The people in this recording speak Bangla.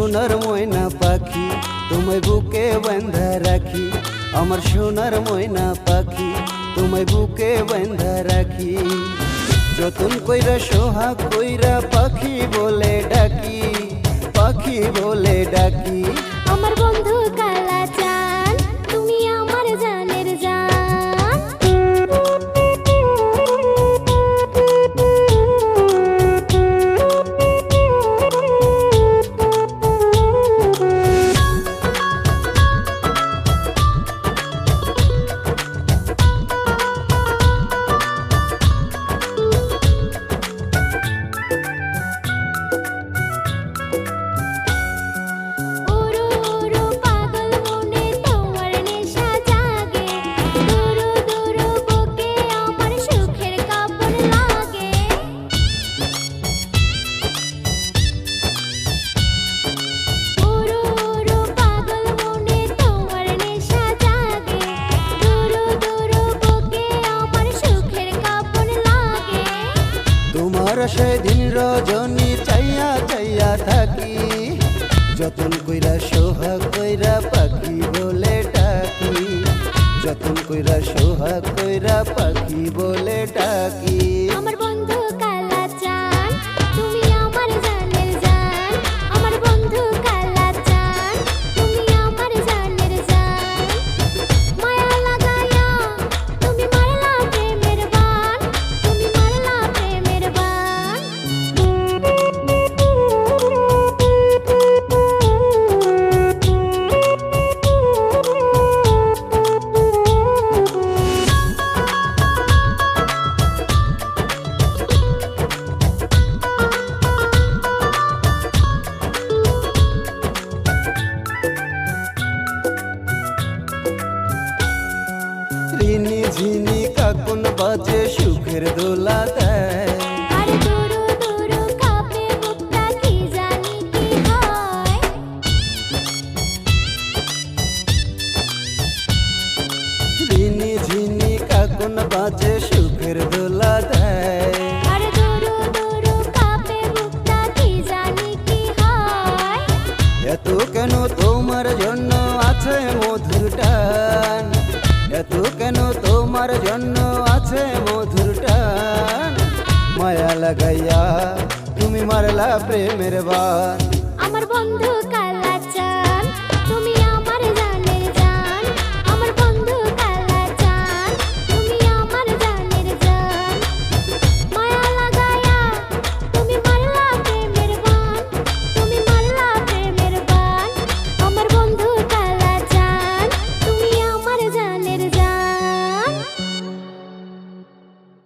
সোনার ময়না পাখি, তোমায় বুকে বান্ধা রাখি। আমার সোনার ময়না পাখি, তোমায় বুকে বান্ধা রাখি। যতন কইরা সোহা কইরা পাখি বলে ডাকি, পাখি বলে ডাকি। সেদিন রজনী চাইয়া চাইয়া থাকি। যতন কইরা সোহাগ কইরা পাখি বলে ডাকি। যতন কইরা সোহাগ কইরা পাখি বলে ডাকি। আমার বন্ধু ঝিনি কাকুন বাজে সুখের দোলা দেয়। ঝিনি কাকুন বাজে সুখের দোলা দেয়। এত কেন তোমার জন্য আছে মধুর টান? এত কেন তোমার জন্য আছে মধুর টান। মায়া লাগাইয়া তুমি মারলা প্রেমের বান আমার বন্ধু কাল